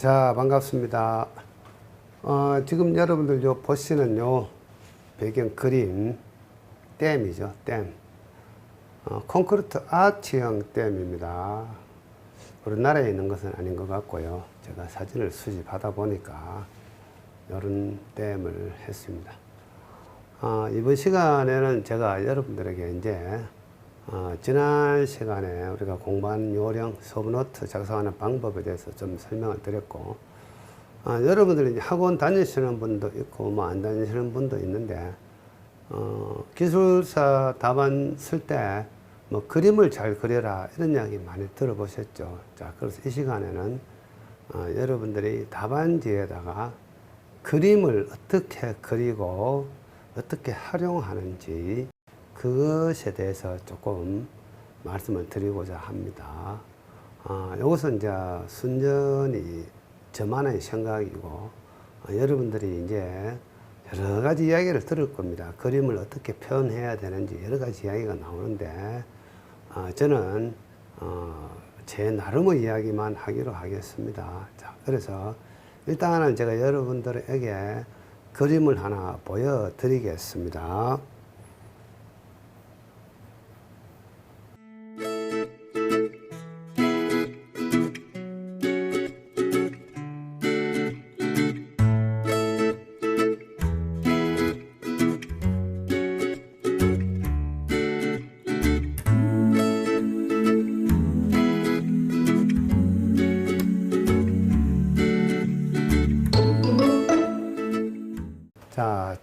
자, 반갑습니다. 어, 지금 여러분들 요 보시는 요 배경 그림 댐이죠, 댐. 어, 콘크리트 아치형 댐입니다. 우리나라에 있는 것은 아닌 것 같고요. 제가 사진을 수집하다 보니까 이런 댐을 했습니다. 어, 이번 시간에는 제가 여러분들에게 이제 어, 지난 시간에 우리가 공부한 요령, 서브노트 작성하는 방법에 대해서 좀 설명을 드렸고, 어, 여러분들이 학원 다니시는 분도 있고, 뭐 안 다니시는 분도 있는데, 어, 기술사 답안 쓸 때, 뭐 그림을 잘 그려라, 이런 이야기 많이 들어보셨죠. 자, 그래서 이 시간에는 어, 여러분들이 답안지에다가 그림을 어떻게 그리고 어떻게 활용하는지 그것에 대해서 조금 말씀을 드리고자 합니다. 아, 이것은 이제 순전히 저만의 생각이고 어, 여러분들이 이제 여러 가지 이야기를 들을 겁니다. 그림을 어떻게 표현해야 되는지 여러 가지 이야기가 나오는데 어, 저는 어, 제 나름의 이야기만 하기로 하겠습니다. 자, 그래서 일단은 제가 여러분들에게 그림을 하나 보여드리겠습니다.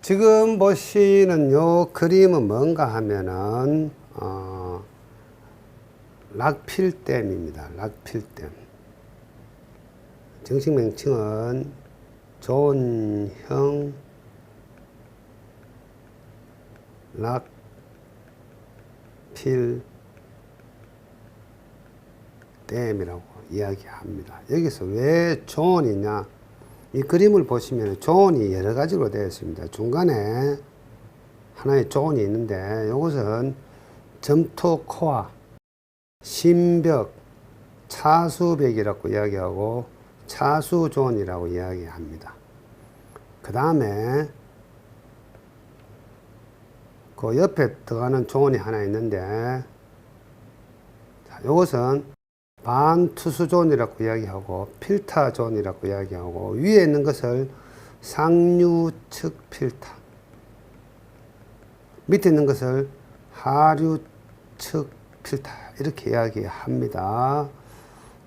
지금 보시는 요 그림은 뭔가 하면은, 어, 락필댐입니다. 락필댐. 정식 명칭은 존형 락필댐이라고 이야기합니다. 여기서 왜 존이냐? 이 그림을 보시면 조언이 여러 가지로 되어 있습니다. 중간에 하나의 조언이 있는데 이것은 점토 코아, 신벽, 차수벽이라고 이야기하고 차수존이라고 이야기합니다. 그 다음에 그 옆에 들어가는 조언이 하나 있는데 자, 이것은 반투수존이라고 이야기하고 필타존이라고 이야기하고 위에 있는 것을 상류측 필타 밑에 있는 것을 하류측 필타 이렇게 이야기합니다.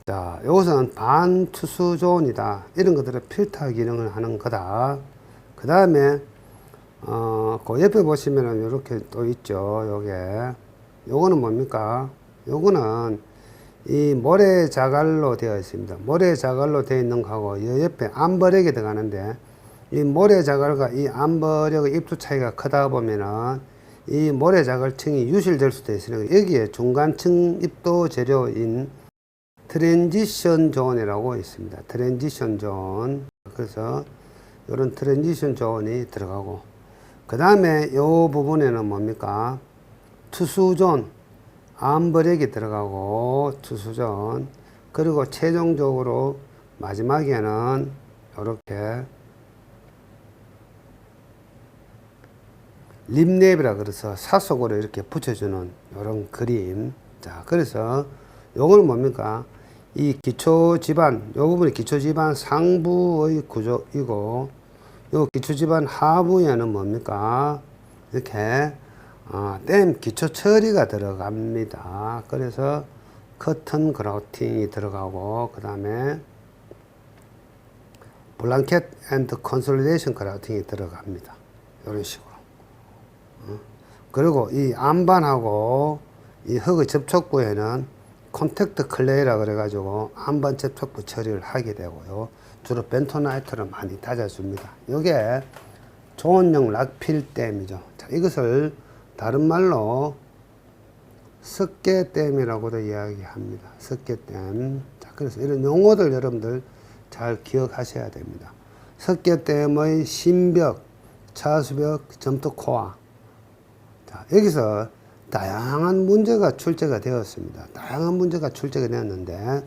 자, 이것은 반투수존이다. 이런 것들은 필터 기능을 하는 거다. 그 다음에 어, 그 옆에 보시면은 이렇게 또 있죠. 요게 요거는 뭡니까? 요거는 이 모래 자갈로 되어 있습니다. 모래 자갈로 되어 있는 거하고 이 옆에 암버력이 들어가는데 이 모래 자갈과 이 암버력의 입두 차이가 크다 보면은 이 모래 자갈층이 유실될 수도 있으니까 여기에 중간층 입도 재료인 트랜지션 존이라고 있습니다. 트랜지션 존. 그래서 이런 트랜지션 존이 들어가고 그 다음에 이 부분에는 뭡니까? 투수존. 암버력이 들어가고 투수전 그리고 최종적으로 마지막에는 이렇게 립랩이라 그래서 사속으로 이렇게 붙여주는 이런 그림. 자 그래서 요거는 뭡니까? 이 기초 지반 요 부분이 기초 지반 상부의 구조이고 요 기초 지반 하부에는 뭡니까? 이렇게 어, 댐 기초 처리가 들어갑니다. 그래서 커튼 그라우팅이 들어가고 그 다음에 블랑켓 앤드 컨솔리데이션 그라우팅이 들어갑니다. 이런 식으로. 어? 그리고 이 안반하고 이 흙의 접촉부에는 콘택트 클레이라 그래가지고 안반 접촉부 처리를 하게 되고요. 주로 벤토나이트를 많이 다져줍니다. 이게 조원용 락필댐이죠. 자, 이것을 다른 말로 석계댐이라고도 이야기합니다. 석계댐. 자, 그래서 이런 용어들 여러분들 잘 기억하셔야 됩니다. 석계댐의 신벽, 차수벽, 점토코아. 자, 여기서 다양한 문제가 출제가 되었습니다. 다양한 문제가 출제가 되었는데,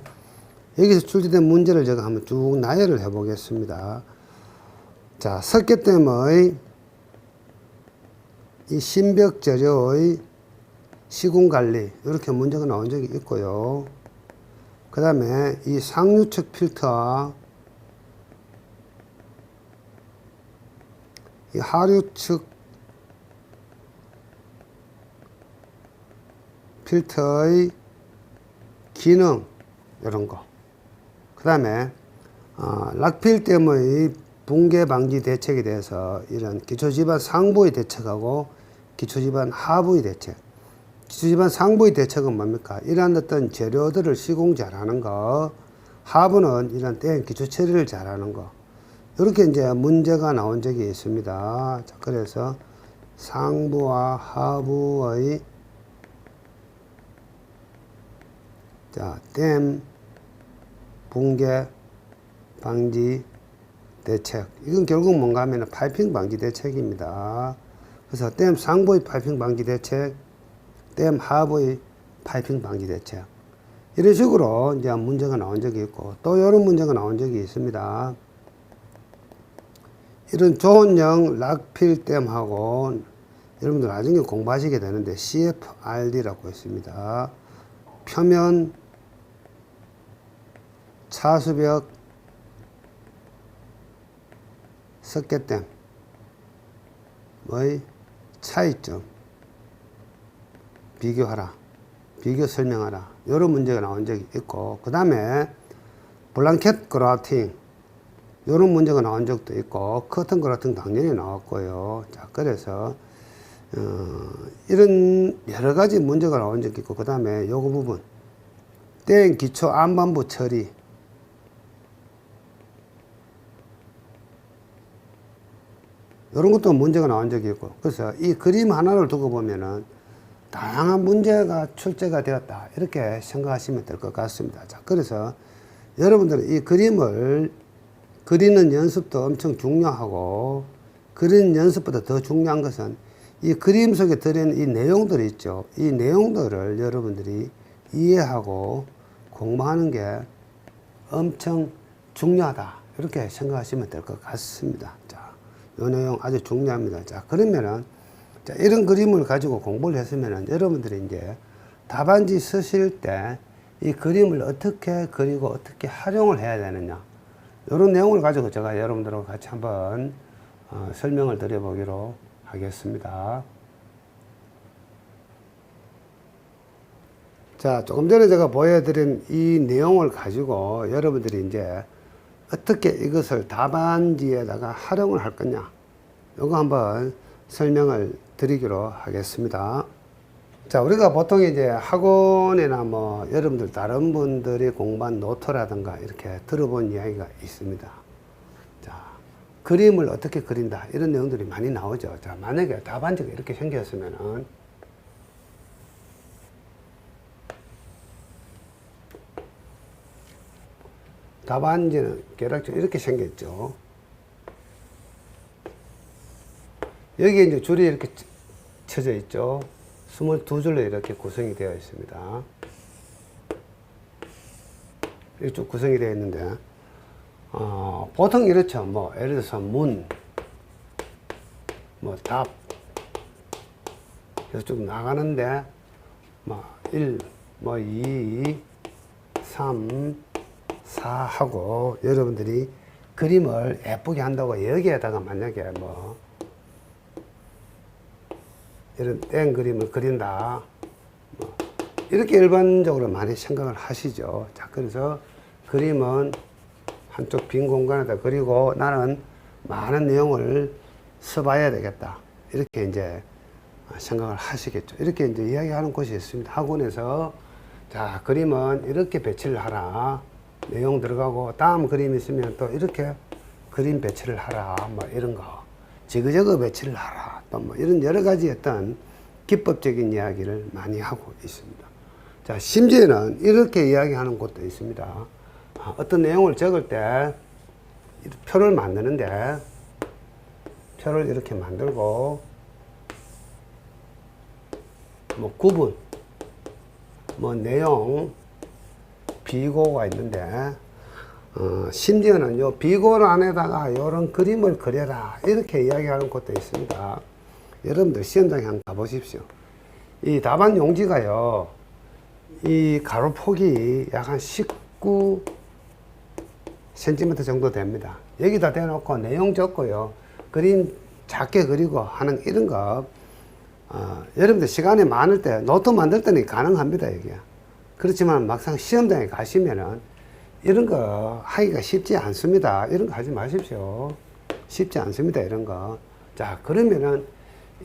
여기서 출제된 문제를 제가 한번 쭉 나열을 해 보겠습니다. 자, 석계댐의 이 신벽 재료의 시공 관리 이렇게 문제가 나온 적이 있고요. 그 다음에 이 상류측 필터 이 하류측 필터의 기능 이런 거. 그 다음에 어, 락필댐의 붕괴 방지 대책에 대해서 이런 기초지반 상부의 대책하고 기초지반 하부의 대책. 기초지반 상부의 대책은 뭡니까? 이러한 어떤 재료들을 시공 잘하는 거. 하부는 이런 댐 기초 처리를 잘하는 거. 이렇게 이제 문제가 나온 적이 있습니다. 자, 그래서 상부와 하부의 자, 댐 붕괴 방지 대책. 이건 결국 뭔가 하면 파이핑 방지 대책입니다. 그래서 댐 상부의 파이핑 방지 대책, 댐 하부의 파이핑 방지 대책. 이런 식으로 이제 문제가 나온 적이 있고 또 이런 문제가 나온 적이 있습니다. 이런 좋은형 락필댐하고 여러분들 나중에 공부하시게 되는데 CFRD라고 있습니다. 표면 차수벽 석계댐의 차이점 비교하라 비교 설명하라 이런 문제가 나온 적이 있고 그 다음에 블랑켓 그라팅 이런 문제가 나온 적도 있고 커튼 그라팅 당연히 나왔고요. 자 그래서 어, 이런 여러 가지 문제가 나온 적이 있고 그 다음에 요거 부분 땡 기초 안반부 처리 이런 것도 문제가 나온 적이 있고. 그래서 이 그림 하나를 두고 보면은 다양한 문제가 출제가 되었다. 이렇게 생각하시면 될 것 같습니다. 자 그래서 여러분들은 이 그림을 그리는 연습도 엄청 중요하고 그리는 연습보다 더 중요한 것은 이 그림 속에 들어있는 이 내용들이 있죠. 이 내용들을 여러분들이 이해하고 공부하는 게 엄청 중요하다. 이렇게 생각하시면 될 것 같습니다. 자. 이 내용 아주 중요합니다. 자, 그러면은, 자, 이런 그림을 가지고 공부를 했으면은 여러분들이 이제 답안지 쓰실 때 이 그림을 어떻게 그리고 어떻게 활용을 해야 되느냐. 이런 내용을 가지고 제가 여러분들하고 같이 한번 어, 설명을 드려보기로 하겠습니다. 자, 조금 전에 제가 보여드린 이 내용을 가지고 여러분들이 이제 어떻게 이것을 답안지에다가 활용을 할 거냐. 요거 한번 설명을 드리기로 하겠습니다. 자, 우리가 보통 이제 학원이나 뭐 여러분들 다른 분들이 공부한 노트라든가 이렇게 들어본 이야기가 있습니다. 자, 그림을 어떻게 그린다. 이런 내용들이 많이 나오죠. 자, 만약에 답안지가 이렇게 생겼으면은 답안지는 계략적으로 이렇게 생겼죠. 여기에 이제 줄이 이렇게 쳐져 있죠. 22줄로 이렇게 구성이 되어 있습니다. 쭉 구성이 되어 있는데, 어, 보통 이렇죠. 뭐, 예를 들어서 문, 뭐, 답, 그래서 쭉 나가는데, 뭐, 1, 뭐, 2, 3, 4 하고, 여러분들이 그림을 예쁘게 한다고 여기에다가 만약에 뭐, 이런 땡 그림을 그린다. 뭐 이렇게 일반적으로 많이 생각을 하시죠. 자, 그래서 그림은 한쪽 빈 공간에다 그리고 나는 많은 내용을 써봐야 되겠다. 이렇게 이제 생각을 하시겠죠. 이렇게 이제 이야기하는 곳이 있습니다. 학원에서 자, 그림은 이렇게 배치를 하라. 내용 들어가고 다음 그림 있으면 또 이렇게 그림 배치를 하라. 뭐 이런 거. 지그저그 배치를 하라. 또 뭐 이런 여러 가지 어떤 기법적인 이야기를 많이 하고 있습니다. 자, 심지어는 이렇게 이야기하는 곳도 있습니다. 아, 어떤 내용을 적을 때 표를 만드는데 표를 이렇게 만들고 뭐 구분, 뭐 내용, 비고가 있는데 어, 심지어는 요 비고 안에다가 이런 그림을 그려라 이렇게 이야기하는 것도 있습니다. 여러분들 시험장에 한번 가보십시오. 이 답안 용지가요, 이 가로 폭이 약 한 19 cm 정도 됩니다. 여기다 대놓고 내용 적고요, 그림 작게 그리고 하는 이런 거, 어, 여러분들 시간이 많을 때 노트 만들 때는 가능합니다, 이게. 그렇지만 막상 시험장에 가시면은 이런 거 하기가 쉽지 않습니다. 이런 거 하지 마십시오. 쉽지 않습니다, 이런 거. 자, 그러면은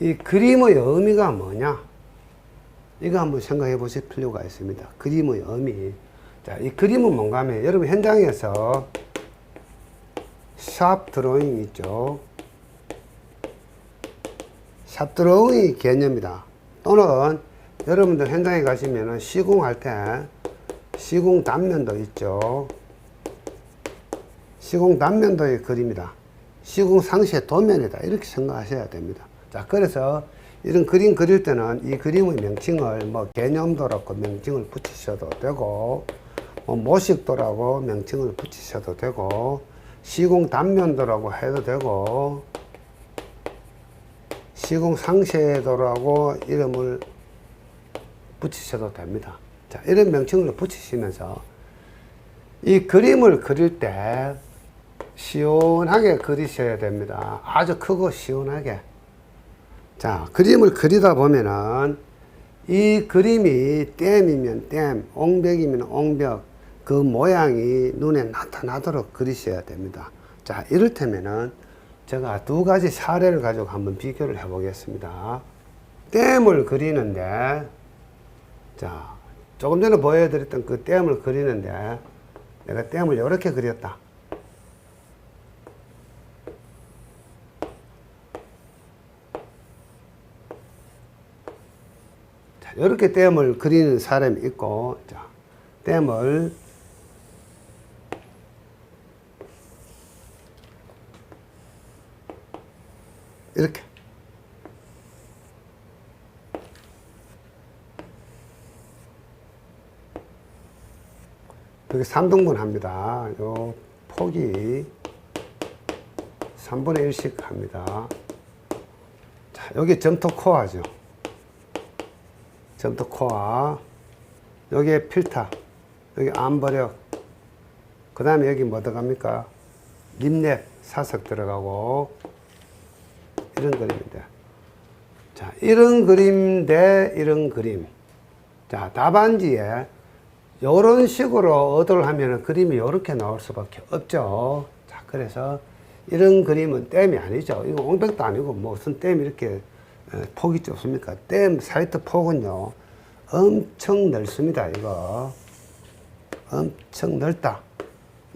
이 그림의 의미가 뭐냐? 이거 한번 생각해 보실 필요가 있습니다. 그림의 의미. 자, 이 그림은 뭔가 하면 여러분 현장에서 샵 드로잉 있죠. 샵 드로잉 개념이다. 또는 여러분들 현장에 가시면은 시공할 때 시공 단면도 있죠. 시공 단면도의 그림이다. 시공 상시의 도면이다. 이렇게 생각하셔야 됩니다. 자, 그래서 이런 그림 그릴 때는 이 그림의 명칭을 뭐 개념도라고 명칭을 붙이셔도 되고, 뭐 모식도라고 명칭을 붙이셔도 되고, 시공 단면도라고 해도 되고, 시공 상쇄도라고 이름을 붙이셔도 됩니다. 자, 이런 명칭을 붙이시면서 이 그림을 그릴 때 시원하게 그리셔야 됩니다. 아주 크고 시원하게. 자, 그림을 그리다 보면은 이 그림이 댐이면 댐, 옹벽이면 옹벽, 그 모양이 눈에 나타나도록 그리셔야 됩니다. 자, 이를테면은 제가 두 가지 사례를 가지고 한번 비교를 해 보겠습니다. 댐을 그리는데, 자, 조금 전에 보여드렸던 그 댐을 그리는데, 내가 댐을 이렇게 그렸다. 자, 이렇게 댐을 그리는 사람이 있고, 자, 댐을 이렇게 여기 3등분 합니다. 요 폭이 3분의 1씩 합니다. 자, 여기 점토 코어죠. 점토 코어. 여기에 필터. 여기 암버력. 그 다음에 여기 뭐 들어갑니까? 립랩 사석 들어가고. 이런 그림인데. 자, 이런 그림 대 이런 그림. 자, 답안지에 이런 식으로 얻을 하면 그림이 이렇게 나올 수밖에 없죠. 자, 그래서 이런 그림은 댐이 아니죠. 이거 옹백도 아니고 무슨 댐이 이렇게 에, 폭이 좁습니까? 댐 사이트 폭은요, 엄청 넓습니다. 이거. 엄청 넓다.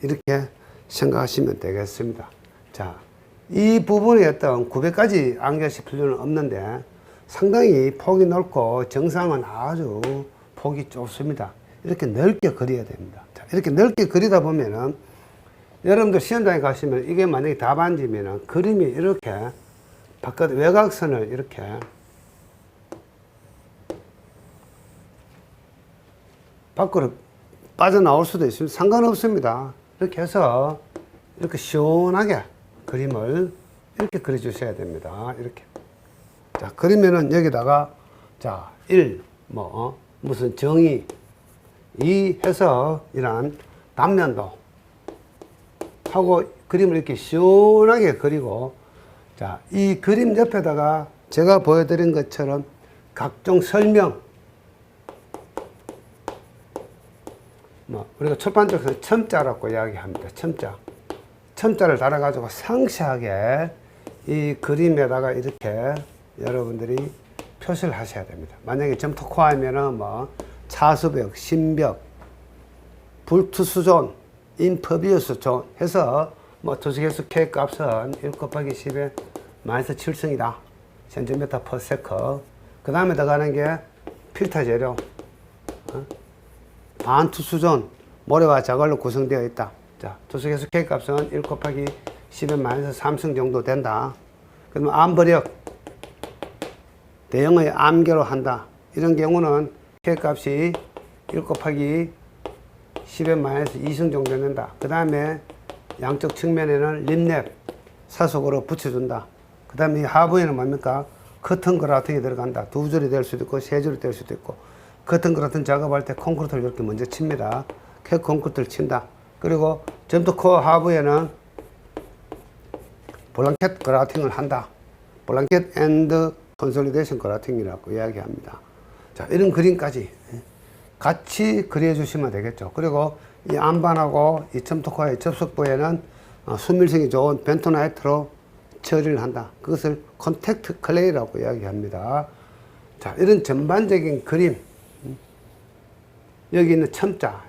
이렇게 생각하시면 되겠습니다. 자, 이 부분에 어떤 900까지 안겨실 필요는 없는데 상당히 폭이 넓고 정상은 아주 폭이 좁습니다. 이렇게 넓게 그려야 됩니다. 자, 이렇게 넓게 그리다 보면은 여러분들 시험장에 가시면 이게 만약에 답안지면은 그림이 이렇게 바깥 외곽선을 이렇게 밖으로 빠져나올 수도 있습니다. 상관없습니다. 이렇게 해서 이렇게 시원하게 그림을 이렇게 그려주셔야 됩니다. 이렇게. 자, 그러면은 여기다가 자, 1, 뭐, 어, 무슨 정의, 이 해서 이런 단면도 하고 그림을 이렇게 시원하게 그리고 자, 이 그림 옆에다가 제가 보여드린 것처럼 각종 설명 뭐 우리가 출판적에서 첨자라고 이야기합니다. 첨자. 첨자를 달아가지고 상세하게 이 그림에다가 이렇게 여러분들이 표시를 하셔야 됩니다. 만약에 점토코아면은 뭐 차수벽, 신벽, 불투수존, 인퍼비우스 존 해서 뭐 도시계수 K 값은 1 곱하기 10에 마이너스 7승이다. 센티미터 퍼 세커. 그 다음에 들어가는 게 필터 재료. 어? 반투수존, 모래와 자갈로 구성되어 있다. 자, 도시계수 K 값은 1 곱하기 10에 마이너스 3승 정도 된다. 그러면 암버력, 대형의 암계로 한다. 이런 경우는 K 값이 1 곱하기 10의 마이너스 2승 정도 된다. 그 다음에 양쪽 측면에는 립랩 사속으로 붙여준다. 그 다음에 이 하부에는 뭡니까? 커튼 그라팅이 들어간다. 두 줄이 될 수도 있고 세 줄이 될 수도 있고 커튼 그라팅 작업할 때 콘크리트를 이렇게 먼저 칩니다. 캐 콘크리트를 친다. 그리고 점토 코어 하부에는 블랑켓 그라팅을 한다. 블랑켓 앤드 컨솔리데이션 그라팅이라고 이야기합니다. 자, 이런 그림까지 같이 그려 주시면 되겠죠. 그리고 이 안반하고 이 점토코어의 접속부에는 어, 수밀성이 좋은 벤토나이트로 처리를 한다. 그것을 컨택트 클레이라고 이야기합니다. 자, 이런 전반적인 그림. 음. 여기 있는 첨자.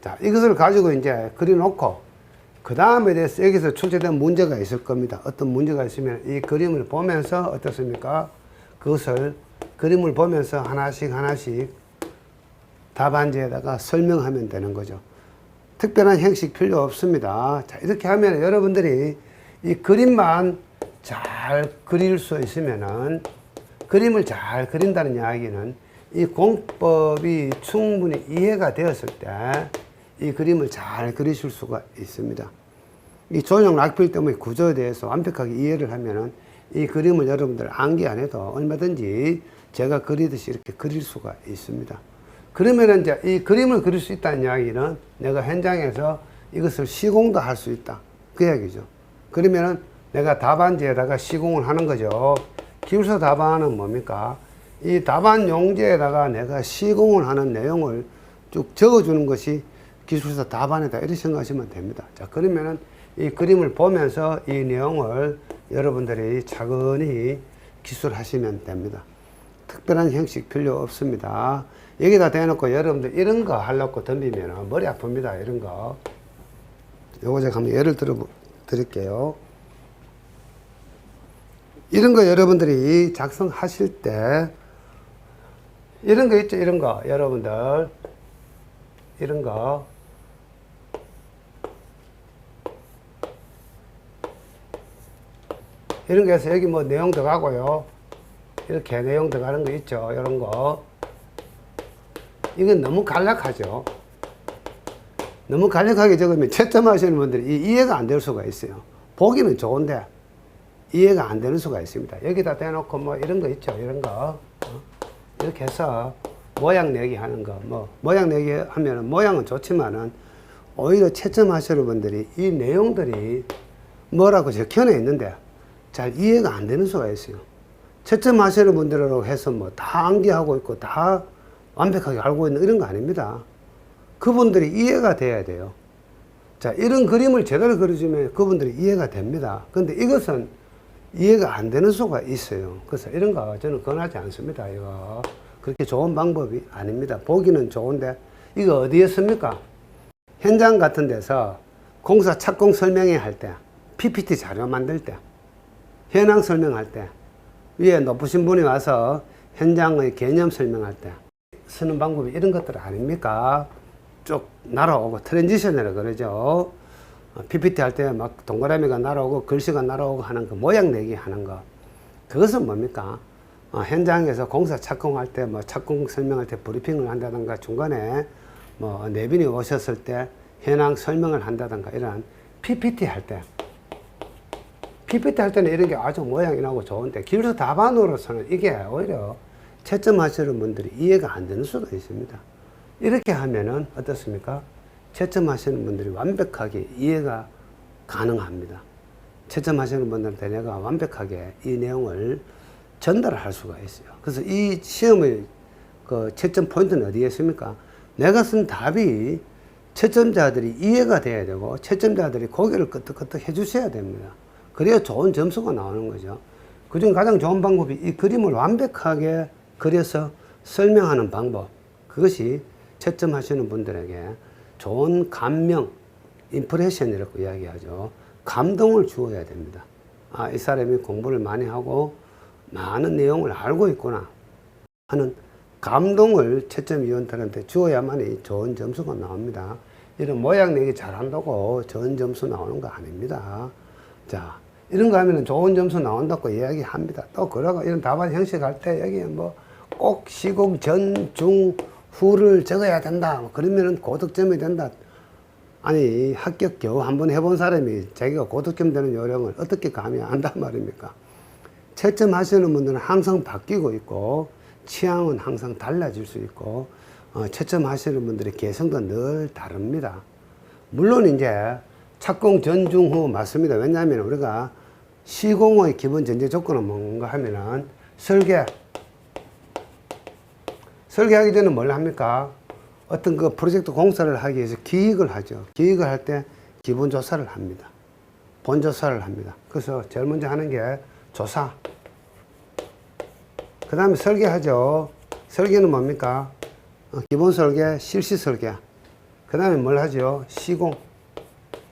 자, 이것을 가지고 이제 그려놓고, 그 다음에 대해서 여기서 출제된 문제가 있을 겁니다. 어떤 문제가 있으면 이 그림을 보면서 어떻습니까? 그것을 그림을 보면서 하나씩 하나씩 답안지에다가 설명하면 되는 거죠. 특별한 형식 필요 없습니다. 자, 이렇게 하면 여러분들이 이 그림만 잘 그릴 수 있으면은 그림을 잘 그린다는 이야기는 이 공법이 충분히 이해가 되었을 때 이 그림을 잘 그리실 수가 있습니다. 이 조형 락필 때문에 구조에 대해서 완벽하게 이해를 하면은 이 그림을 여러분들 암기 안 해도 얼마든지 제가 그리듯이 이렇게 그릴 수가 있습니다. 그러면은 이제 이 그림을 그릴 수 있다는 이야기는 내가 현장에서 이것을 시공도 할 수 있다. 그 이야기죠. 그러면은 내가 답안지에다가 시공을 하는 거죠. 기울서 답안은 뭡니까? 이 답안 용지에다가 내가 시공을 하는 내용을 쭉 적어주는 것이 기술서 답안이다. 이렇게 생각하시면 됩니다. 자, 그러면은 이 그림을 보면서 이 내용을 여러분들이 차근히 기술하시면 됩니다. 특별한 형식 필요 없습니다. 여기다 대놓고 여러분들 이런 거 하려고 덤비면 머리 아픕니다. 이런 거. 요거 제가 한번 예를 들어 드릴게요. 이런 거 여러분들이 작성하실 때 이런 거 있죠. 이런 거 여러분들 이런 거 이런 거에서 여기 뭐 내용 들어가고요. 이렇게 내용 들어가는 거 있죠. 이런 거. 이건 너무 간략하죠. 너무 간략하게 적으면 채점하시는 분들이 이- 이해가 안 될 수가 있어요. 보기는 좋은데 이해가 안 되는 수가 있습니다. 여기다 대놓고 뭐 이런 거 있죠. 이런 거. 어? 이렇게 해서 모양 내기 하는 거. 뭐 모양 내기 하면은 모양은 좋지만은 오히려 채점하시는 분들이 이 내용들이 뭐라고 적혀져 있는데 잘 이해가 안 되는 수가 있어요. 채점하시는 분들이라고 해서 뭐 다 암기하고 있고 다 완벽하게 알고 있는 이런 거 아닙니다. 그분들이 이해가 돼야 돼요. 자, 이런 그림을 제대로 그려주면 그분들이 이해가 됩니다. 근데 이것은 이해가 안 되는 수가 있어요. 그래서 이런 거 저는 권하지 않습니다. 이거. 그렇게 좋은 방법이 아닙니다. 보기는 좋은데 이거 어디에 씁니까? 현장 같은 데서 공사 착공 설명회 할 때, PPT 자료 만들 때, 현황 설명할 때, 위에 높으신 분이 와서 현장의 개념 설명할 때 쓰는 방법이 이런 것들 아닙니까? 쭉 날아오고 트랜지션이라 그러죠. 어, PPT 할 때 막 동그라미가 날아오고 글씨가 날아오고 하는 그 모양 내기 하는 거. 그것은 뭡니까? 어, 현장에서 공사 착공할 때 뭐 착공 설명할 때 브리핑을 한다든가 중간에 뭐 내빈이 오셨을 때 현황 설명을 한다든가 이런 PPT 할 때 PPT 할 때는 이런 게 아주 모양이 나고 좋은데 기술서 답안으로서는 이게 오히려 채점하시는 분들이 이해가 안 되는 수가 있습니다. 이렇게 하면은 어떻습니까? 채점하시는 분들이 완벽하게 이해가 가능합니다. 채점하시는 분들한테 내가 완벽하게 이 내용을 전달할 수가 있어요. 그래서 이 시험의 그 채점 포인트는 어디에 있습니까? 내가 쓴 답이 채점자들이 이해가 돼야 되고 채점자들이 고개를 끄덕끄덕 해주셔야 됩니다. 그래야 좋은 점수가 나오는 거죠. 그중 가장 좋은 방법이 이 그림을 완벽하게 그려서 설명하는 방법. 그것이 채점하시는 분들에게 좋은 감명, 임프레션이라고 이야기하죠. 감동을 주어야 됩니다. 아, 이 사람이 공부를 많이 하고 많은 내용을 알고 있구나 하는 감동을 채점위원들한테 주어야만이 좋은 점수가 나옵니다. 이런 모양 내기 잘한다고 좋은 점수 나오는 거 아닙니다. 자, 이런 거 하면 좋은 점수 나온다고 이야기합니다. 또 그러고 이런 답안 형식 할 때 여기 뭐 꼭 시공 전, 중, 후를 적어야 된다. 뭐 그러면은 고득점이 된다. 아니 합격 겨우 한 번 해본 사람이 자기가 고득점 되는 요령을 어떻게 감히 안단 말입니까? 채점 하시는 분들은 항상 바뀌고 있고 취향은 항상 달라질 수 있고 어, 채점 하시는 분들의 개성도 늘 다릅니다. 물론 이제 착공 전, 중, 후 맞습니다. 왜냐하면 우리가 시공의 기본 전제 조건은 뭔가 하면은 설계 설계하기 전에 뭘 합니까? 어떤 그 프로젝트 공사를 하기 위해서 기획을 하죠. 기획을 할 때 기본 조사를 합니다. 본 조사를 합니다. 그래서 제일 먼저 하는 게 조사. 그 다음에 설계하죠. 설계는 뭡니까? 어, 기본 설계, 실시 설계. 그 다음에 뭘 하죠? 시공.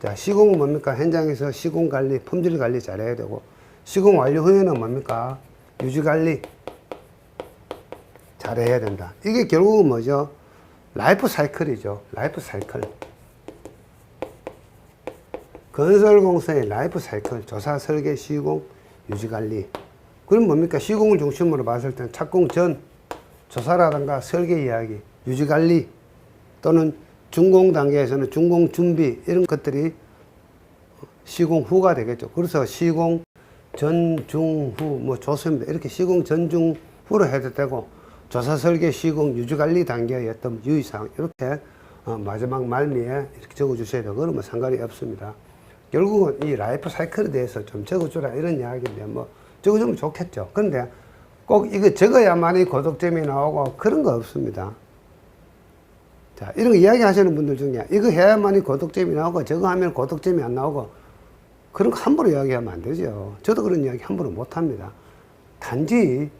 자, 시공은 뭡니까? 현장에서 시공 관리, 품질 관리 잘해야 되고, 시공 완료 후에는 뭡니까? 유지 관리 잘해야 된다. 이게 결국은 뭐죠? 라이프 사이클이죠. 라이프 사이클. 건설 공사의 라이프 사이클, 조사, 설계, 시공, 유지 관리. 그럼 뭡니까? 시공을 중심으로 봤을 때는 착공 전, 조사라든가 설계 이야기, 유지 관리 또는 준공 단계에서는 준공 준비 이런 것들이 시공 후가 되겠죠. 그래서 시공 전, 중, 후, 뭐 좋습니다. 이렇게 시공 전, 중, 후로 해도 되고 조사 설계, 시공, 유지 관리 단계의 어떤 유의사항 이렇게 어, 마지막 말미에 이렇게 적어 주셔야 되고 그러면 상관이 없습니다. 결국은 이 라이프 사이클에 대해서 좀 적어주라 이런 이야기인데 뭐 적어주면 좋겠죠. 그런데 꼭 이거 적어야만이 고득점이 나오고 그런 거 없습니다. 자, 이런 거 이야기 하시는 분들 중에 이거 해야만이 고득점이 나오고 저거 하면 고득점이 안 나오고 그런 거 함부로 이야기하면 안 되죠. 저도 그런 이야기 함부로 못 합니다. 단지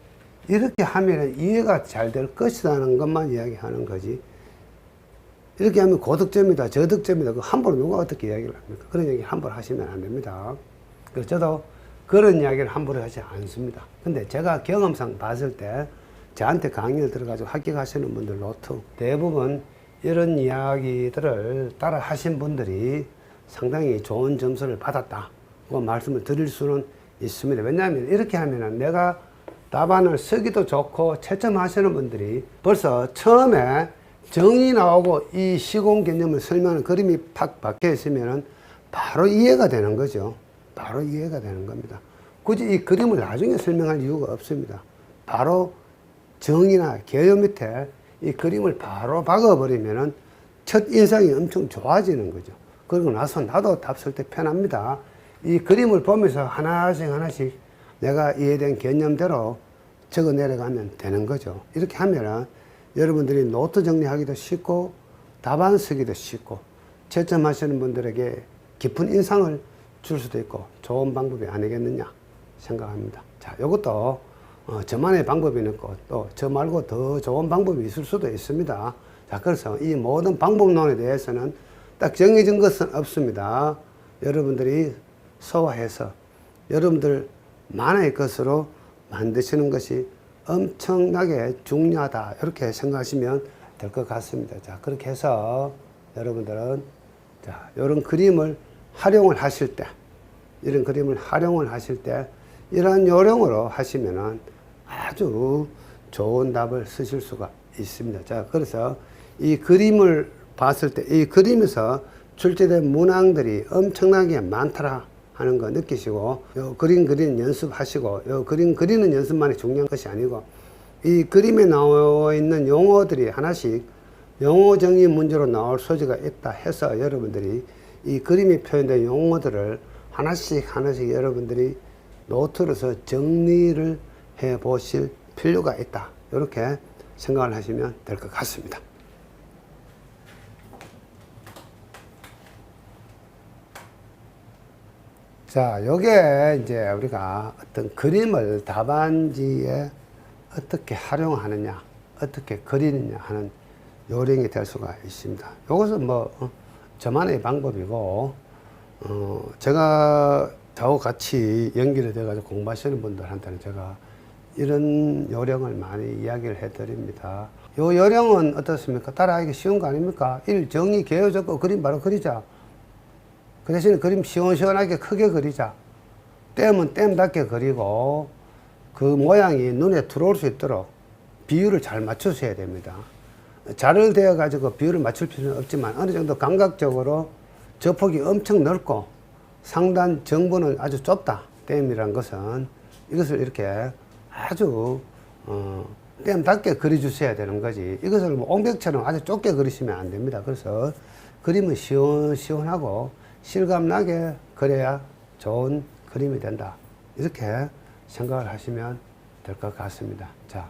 이렇게 하면 이해가 잘 될 것이라는 것만 이야기하는 거지. 이렇게 하면 고득점이다, 저득점이다. 그 함부로 누가 어떻게 이야기를 합니까? 그런 얘기 함부로 하시면 안 됩니다. 그래서 저도 그런 이야기를 함부로 하지 않습니다. 근데 제가 경험상 봤을 때 저한테 강의를 들어가지고 합격하시는 분들 노트 대부분 이런 이야기들을 따라 하신 분들이 상당히 좋은 점수를 받았다. 그 말씀을 드릴 수는 있습니다. 왜냐하면 이렇게 하면은 내가 답안을 쓰기도 좋고 채점하시는 분들이 벌써 처음에 정이 나오고 이 시공 개념을 설명하는 그림이 팍 박혀 있으면은 바로 이해가 되는 거죠. 바로 이해가 되는 겁니다. 굳이 이 그림을 나중에 설명할 이유가 없습니다. 바로 정이나 개요 밑에 이 그림을 바로 박아버리면은 첫 인상이 엄청 좋아지는 거죠. 그러고 나서 나도 답 쓸 때 편합니다. 이 그림을 보면서 하나씩 하나씩 내가 이해된 개념대로 적어 내려가면 되는 거죠. 이렇게 하면은 여러분들이 노트 정리하기도 쉽고 답안 쓰기도 쉽고 채점하시는 분들에게 깊은 인상을 줄 수도 있고 좋은 방법이 아니겠느냐 생각합니다. 자, 이것도 어, 저만의 방법이 있고 또 저 말고 더 좋은 방법이 있을 수도 있습니다. 자, 그래서 이 모든 방법론에 대해서는 딱 정해진 것은 없습니다. 여러분들이 소화해서 여러분들 만의 것으로 만드시는 것이 엄청나게 중요하다. 이렇게 생각하시면 될 것 같습니다. 자, 그렇게 해서 여러분들은 자, 이런 그림을 활용을 하실 때, 이런 그림을 활용을 하실 때, 이러한 요령으로 하시면은 아주 좋은 답을 쓰실 수가 있습니다. 자, 그래서 이 그림을 봤을 때, 이 그림에서 출제된 문항들이 엄청나게 많더라 하는 거 느끼시고, 요 그림 그리는 연습하시고, 요 그림 그리는 연습만이 중요한 것이 아니고, 이 그림에 나와 있는 용어들이 하나씩 용어 정의 문제로 나올 소지가 있다 해서 여러분들이 이 그림에 표현된 용어들을 하나씩 하나씩 여러분들이 노트로서 정리를 해 보실 필요가 있다. 이렇게 생각을 하시면 될 것 같습니다. 자, 요게 이제 우리가 어떤 그림을 답안지에 어떻게 활용하느냐, 어떻게 그리느냐 하는 요령이 될 수가 있습니다. 요것은 뭐, 어, 저만의 방법이고, 어, 제가 저하고 같이 연결이 돼가지고 공부하시는 분들한테는 제가 이런 요령을 많이 이야기를 해드립니다. 요 요령은 어떻습니까? 따라하기 쉬운 거 아닙니까? 일, 정의, 개요 적고 그림 바로 그리자. 그 대신에 그림 시원시원하게 크게 그리자. 댐은 댐답게 그리고 그 모양이 눈에 들어올 수 있도록 비율을 잘 맞추셔야 됩니다. 자를 대어 가지고 비율을 맞출 필요는 없지만 어느 정도 감각적으로 저 폭이 엄청 넓고 상단 정보는 아주 좁다. 댐이란 것은 이것을 이렇게 아주 어, 댐답게 그려주셔야 되는 거지. 이것을 뭐 옹벽처럼 아주 좁게 그리시면 안 됩니다. 그래서 그림은 시원시원하고 실감나게 그려야 좋은 그림이 된다. 이렇게 생각을 하시면 될 것 같습니다. 자,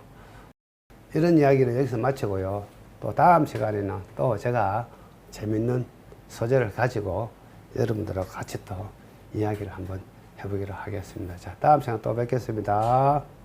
이런 이야기를 여기서 마치고요. 또 다음 시간에는 또 제가 재밌는 소재를 가지고 여러분들하고 같이 또 이야기를 한번 해보기로 하겠습니다. 자, 다음 시간 또 뵙겠습니다.